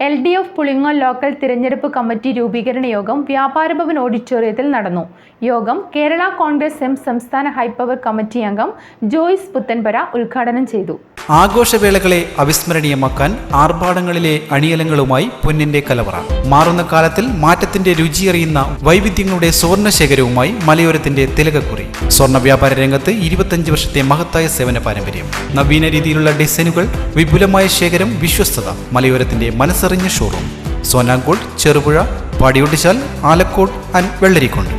L D F Pulingome local തിരഞ്ഞെടുപ്പ് committee രൂപീകരണ യോഗം വ്യാപാരഭവൻ ഓഡിറ്റോറിയത്തിൽ നടന്നു. യോഗം കേരള കോൺഗ്രസ് എം സംസ്ഥാന ഹൈപ്പവർ കമ്മിറ്റി അംഗം ജോയിസ് പുത്തൻപര ഉദ്ഘാടനം ചെയ്തു. ആഘോഷവേളകളെ അവിസ്മരണീയമാക്കാൻ ആർഭാടങ്ങളിലെ അണിയലങ്ങളുമായി പൊന്നിന്റെ കലവറ. മാറുന്ന കാലത്തിൽ മാറ്റത്തിന്റെ രുചിയറിയുന്ന വൈവിധ്യങ്ങളുടെ സ്വർണ ശേഖരവുമായി മലയോരത്തിന്റെ തിലകക്കുറി. സ്വർണ വ്യാപാര രംഗത്ത് ഇരുപത്തഞ്ച് വർഷത്തെ മഹത്തായ സേവന പാരമ്പര്യം. നവീന രീതിയിലുള്ള ഡിസൈനുകൾ വിപുലമായ ശേഖരം വിശ്വസ്തത. മലയോരത്തിന്റെ മനസ്സറിഞ്ഞ showroom. സോനാങ്കോട് Cherupuzha Padiyotchal Alakode and Vellarikkundu.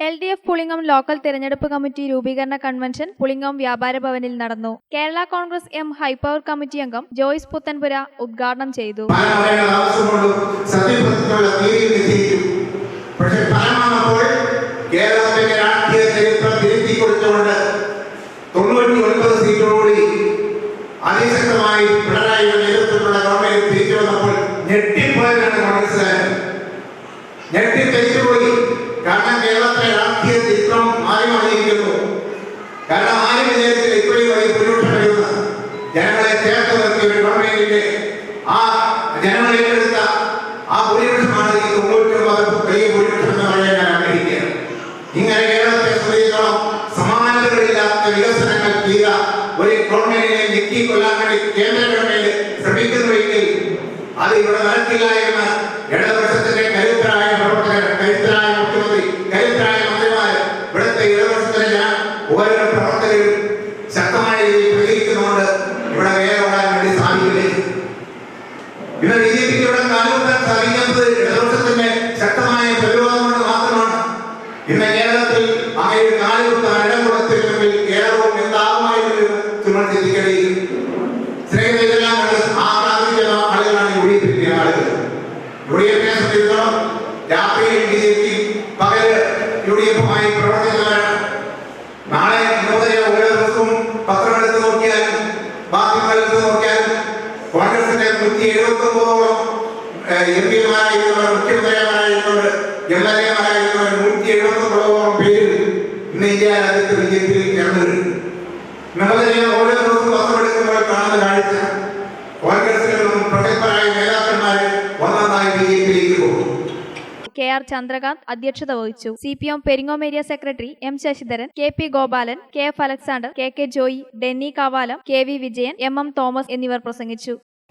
L D F Pulingome local തെരഞ്ഞെടുപ്പ് കമ്മിറ്റി രൂപീകരണ കൺവെൻഷൻ പുളിങ്ങം വ്യാപാര ഭവനിൽ നടന്നു. Kerala Congress M high power committee അംഗം ജോയ്സ് പുത്തൻപുര ഉദ്ഘാടനം ചെയ്തു. പക്ഷെ കേരളത്തിന്റെ രാഷ്ട്രീയ ചരിത്രം തിരുത്തി കൊടുത്തുകൊണ്ട് തൊണ്ണൂറ്റി ഒൻപത് സീറ്റോടുകൂടി അതിശക്തമായി പിണറായി ഞെട്ടിപ്പോയതാണ് കോൺഗ്രസ്സുകാരൻ ഞെട്ടിത്തെരിച്ചുപോയി കാരണം കേരളത്തിലെ രാഷ്ട്രീയ ചിത്രം മാറി മാറിയിരിക്കുന്നു കാരണം ആരും വിജയത്തിൽ ഇപ്പോഴും വലിയ ഭൂരിപക്ഷം വരുന്ന ജനങ്ങളെ ചേർത്ത് നിർത്തിയ ഒരു ഗവൺമെന്റിന്റെ ആ ജനങ്ങളെ ഏറ്റെടുത്ത ആ ഭൂരിപക്ഷമാണ് ഈ തൊണ്ണൂറ്റി ഒമ്പത് വലിയ ഭൂരിപക്ഷം എന്ന് പറയാൻ ഞാൻ ആഗ്രഹിക്കുകയാണ്. ഇങ്ങനെ കേരളത്തെ സംബന്ധിച്ചോളം സമാനതകളില്ലാത്ത വികസനങ്ങൾ ചെയ്ത ഒരു ഗവൺമെന്റിനെ ഞെക്കിക്കൊല്ലാൻ വേണ്ടി കേന്ദ്ര ഗവൺമെന്റ് അത് ഇവിടെ നടക്കില്ല എന്ന് ഇടതുപക്ഷത്തിന്റെ കരുത്തരായ പ്രവർത്തകർ കരുത്തരായ മുഖ്യമന്ത്രി കരുത്തരായ മന്ത്രിമാർ ഇവിടുത്തെ ഇടതുപക്ഷത്തിലെ ഞാൻ ഓരോ പ്രവർത്തകരും ശക്തമായ രീതിയിൽ പ്രതികരിക്കുന്നുണ്ട്. ഇവിടെ വേറെ ഓടാൻ വേണ്ടി സാധിക്കില്ല. ഇവർ ബി ജെ പിക്ക് ഇവിടെ കാലുകൂട്ടാൻ സാധിക്കുന്നത് ഇടതുപക്ഷത്തിന്റെ ശക്തമായ പ്രതിരോധം കൊണ്ട് മാത്രമാണ്. ഇന്ന് കേരളത്തിൽ അങ്ങനെ കാലുകൂട്ടാൻ ഇടം കൊടുത്തിരുന്നെങ്കിൽ കേരളവും എന്താകുമായിരുന്നു എന്ന് നമ്മൾ ചിന്തിക്കേണ്ടിയിരിക്കുന്നു യു ഡി എഫിനെ സംബന്ധിച്ചിടത്തോളം രാത്രിയിൽ ബി ജെ പി പകൽ യു ഡി എഫുമായി പ്രവർത്തിക്കുന്നവരാണ്. നാളെ നൂതന ഓരോ ദിവസവും പത്രമെടുത്ത് നോക്കിയാലും മാധ്യമങ്ങളെടുത്ത് നോക്കിയാലും കോൺഗ്രസിന്റെ നൂറ്റി എഴുപത്തി ഒമ്പതോളം എം പിമാരായിരുന്നവർ പേര് ഇന്ന് ഇന്ത്യ രാജ്യത്ത് ബി ജെ പിയിൽ ചേർന്നത് നമുക്കറിയാം ആർ ചന്ദ്രകാന്ത് അധ്യക്ഷത വഹിച്ചു. C P M Peringome area secretary M Sasidharan K P Gopalan K F Alexander K K Joy Denny Kavalam K V Vijayan M M Thomas എന്നിവർ പ്രസംഗിച്ചു.